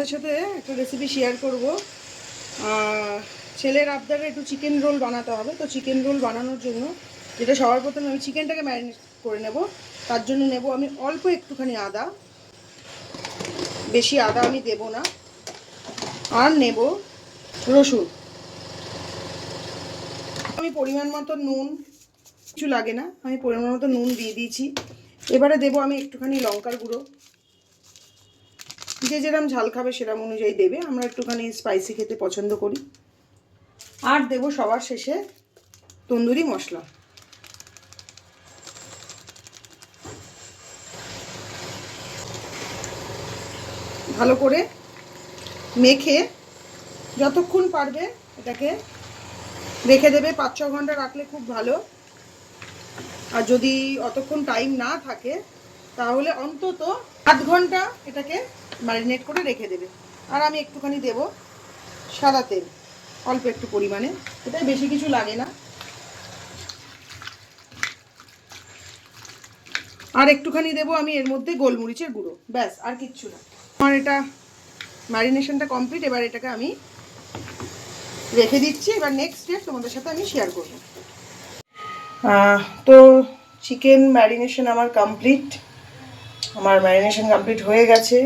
তোমাদের সাথে একটা রেসিপি শেয়ার করব। ছেলের আবদারে একটু চিকেন রোল বানাতে হবে। তো চিকেন রোল বানানোর জন্য যেটা সবার প্রথমে আমি চিকেনটাকে ম্যারিনেট করে নেব। তার জন্য নেব আমি অল্প একটুখানি আদা। বেশি আদা আমি দেব না। আর নেব রসুন। আমি পরিমাণ মতো নুন, কিছু লাগে না। আমি পরিমাণ মতো নুন দিয়ে দিয়েছি। এবারে দেবো আমি একটুখানি লঙ্কার গুঁড়ো। যে যেরকম ঝাল খাবে সেরকম অনুযায়ী দেবে। আমরা একটুখানি স্পাইসি খেতে পছন্দ করি। আর দেবো সবার শেষে তন্দুরি মশলা। ভালো করে মেখে যতক্ষণ পারবে এটাকে রেখে দেবে। পাঁচ ছ ঘণ্টা রাখলে খুব ভালো। আর যদি অতক্ষণ টাইম না থাকে তাহলে অন্তত আধ ঘণ্টা এটাকে ম্যারিনেট করে রেখে দেবে। আর আমি একটুখানি দেব সাদা তেল, অল্প একটু পরিমাণে। এটাই বেশি কিছু লাগে না। আর একটুখানি দেবো আমি এর মধ্যে গোলমরিচের গুঁড়ো, ব্যাস, আর কিচ্ছু না। আমার এটা ম্যারিনেশনটা কমপ্লিট এবার এটাকে আমি রেখে দিচ্ছি। এবার নেক্সট স্টেপ তোমাদের সাথে আমি শেয়ার করব। তো চিকেন ম্যারিনেশন আমার কমপ্লিট আমার ম্যারিনেশন কমপ্লিট হয়ে গেছে।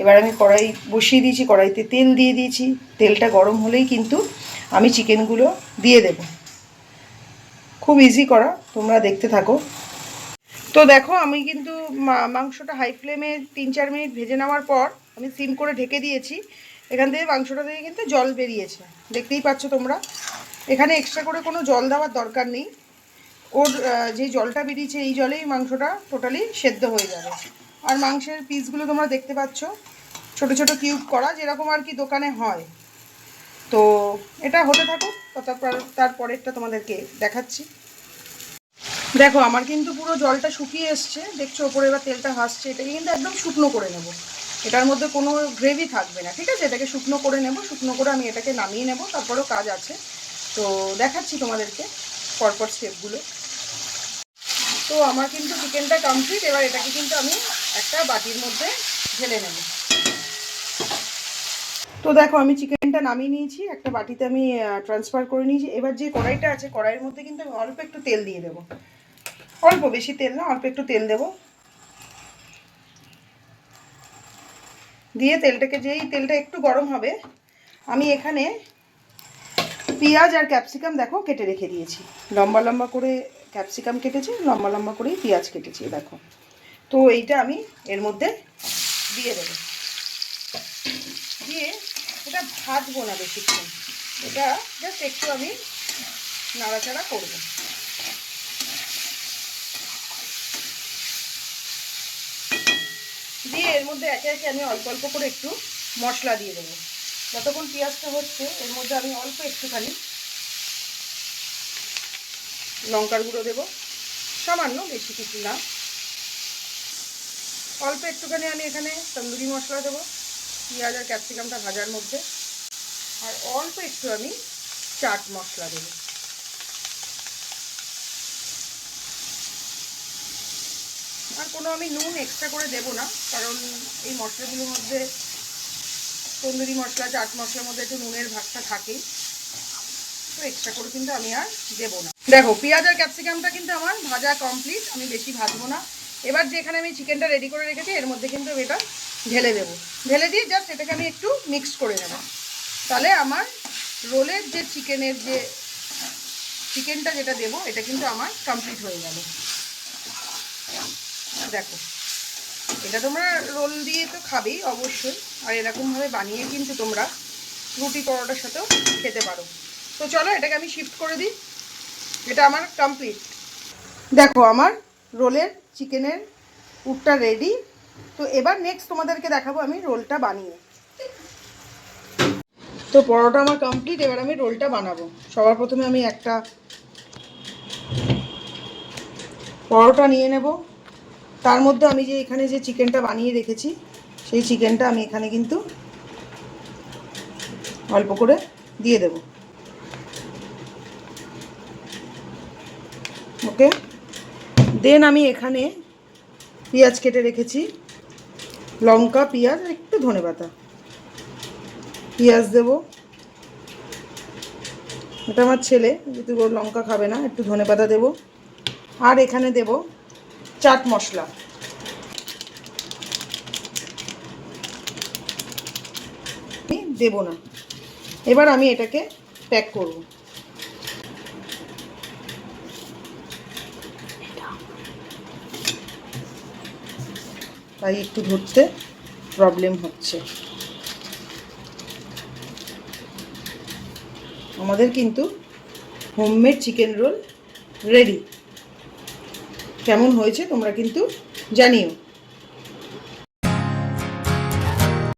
এবার আমি কড়াই বসিয়ে দিয়েছি, কড়াইতে তেল দিয়ে দিয়েছি। তেলটা গরম হলেই কিন্তু আমি চিকেনগুলো দিয়ে দেব। খুব ইজি করা, তোমরা দেখতে থাকো। তো দেখো, আমি কিন্তু মাংসটা হাই ফ্লেমে তিন চার মিনিট ভেজে নেওয়ার পর আমি সিম করে ঢেকে দিয়েছি। এখান থেকে মাংসটা থেকে কিন্তু জল বেরিয়েছে। দেখতেই পাচ্ছ তোমরা। এখানে এক্সট্রা করে কোনো জল দেওয়ার দরকার নেই। ওর যে জলটা বেরিয়েছে এই জলেই মাংসটা টোটালি সেদ্ধ হয়ে যাবে। আর মাংসের পিসগুলো তোমরা দেখতে পাচ্ছ, ছোট ছোট কিউব করা, যেরকম আর কি দোকানে হয়। তো এটা হতে থাকুক তারপর তারপরেরটা তোমাদেরকে দেখাচ্ছি। দেখো, আমার কিন্তু পুরো জলটা শুকিয়ে এসছে। দেখছ, ওপরে এবার তেলটা হাসছে এটাকে কিন্তু একদম শুকনো করে নেব। এটার মধ্যে কোনো গ্রেভি থাকবে না, ঠিক আছে? এটাকে শুকনো করে নেব। শুকনো করে আমি এটাকে নামিয়ে নেব, তারপরেও কাজ আছে। তো দেখাচ্ছি তোমাদেরকে পরপর স্টেপগুলো তো আমার কিন্তু চিকেনটা কমপ্লিট এবার এটাকে কিন্তু আমি একটা বাটির মধ্যে ঢেলে নেব। তো দেখো, আমি চিকেনটা নামিয়ে নিয়েছি, একটা বাটিতে আমি ট্রান্সফার করে নিয়েছি। এবার যে কড়াইটা আছে, কড়াইয়ের মধ্যে কিন্তু আমি অল্প একটু তেল দিয়ে দেবো। অল্প বেশি তেল না, অল্প একটু তেল দেবো। দিয়ে তেলটাকে যেই তেলটা একটু গরম হবে, আমি এখানে পেঁয়াজ আর ক্যাপসিকাম দেখো কেটে রেখে দিয়েছি। লম্বা লম্বা করে ক্যাপসিকাম কেটেছি, লম্বা লম্বা করেই পেঁয়াজ কেটেছি, দেখো। তো এইটা আমি এর মধ্যে দিয়ে দেবো। দিয়ে এটা ভাজবো না বেশিক্ষণ। এটা জাস্ট একটু আমি নাড়াচাড়া করব। দিয়ে এর মধ্যে একে একে আমি অল্প অল্প করে একটু মশলা দিয়ে দেবো। যতক্ষণ পেঁয়াজটা হচ্ছে, এর মধ্যে আমি অল্প একটুখানি লঙ্কার গুঁড়ো দেবো। সামান্য বেশি কিছু না। অল্প একটুখানি আমি এখানে তন্দুরি মশলা দেবো, পেঁয়াজ আর ক্যাপসিকামটা ভাজার মধ্যে। আর অল্প একটু আমি চাট মশলা দেবো। আর কোনো আমি নুন এক্সট্রা করে দেবো না, কারণ এই মশলাগুলোর মধ্যে তন্দুরি মশলা, চাট মশলার মধ্যে একটু নুনের ভাগটা থাকেই। তো এক্সট্রা করে কিন্তু আমি আর দেবো না। দেখো পেঁয়াজ আর ক্যাপসিকামটা কিন্তু আমার ভাজা কমপ্লিট আমি বেশি ভাজবো না। এবার যেখানে আমি চিকেনটা রেডি করে রেখেছি, এর মধ্যে কিন্তু এটা ঢেলে দেবো। ঢেলে দিয়ে জাস্ট এটাকে আমি একটু মিক্স করে নেব। তাহলে আমার রোলের যে চিকেনের যে চিকেনটা যেটা দেবো, এটা কিন্তু আমার কমপ্লিট হয়ে গেল। দেখো, এটা তোমরা রোল দিয়ে তো খাবেই অবশ্যই, আর এরকমভাবে বানিয়ে কিন্তু তোমরা রুটি পরোটার সাথেও খেতে পারো। তো চলো, এটাকে আমি শিফট করে দিই। এটা আমার কমপ্লিট দেখো, আমার রোলের, চিকেনের পুরটা রেডি তো এবার নেক্সট তোমাদেরকে দেখাবো আমি রোলটা বানিয়ে। তো পরোটা আমার কমপ্লিট এবার আমি রোলটা বানাবো। সবার প্রথমে আমি একটা পরোটা নিয়ে নেব। তার মধ্যে আমি যে এখানে যে চিকেনটা বানিয়ে রেখেছি, সেই চিকেনটা আমি এখানে কিন্তু অল্প করে দিয়ে দেব। ওকে? দেন আমি এখানে পেঁয়াজ কেটে রেখেছি। লঙ্কা, পেঁয়াজ একটু ধনে পাতা। পেঁয়াজ দেব। এটা আমার ছেলে, যেহেতু লঙ্কা খাবে না, একটু ধনে পাতা দেবো। আর এখানে দেব চাট মশলা। দেবো না। এবার আমি এটাকে প্যাক করব। তাই একটু ধরতে প্রবলেম হচ্ছে। আমাদের কিন্তু হোমমেড চিকেন রোল রেডি কেমন হয়েছে তোমরা কিন্তু জানিও।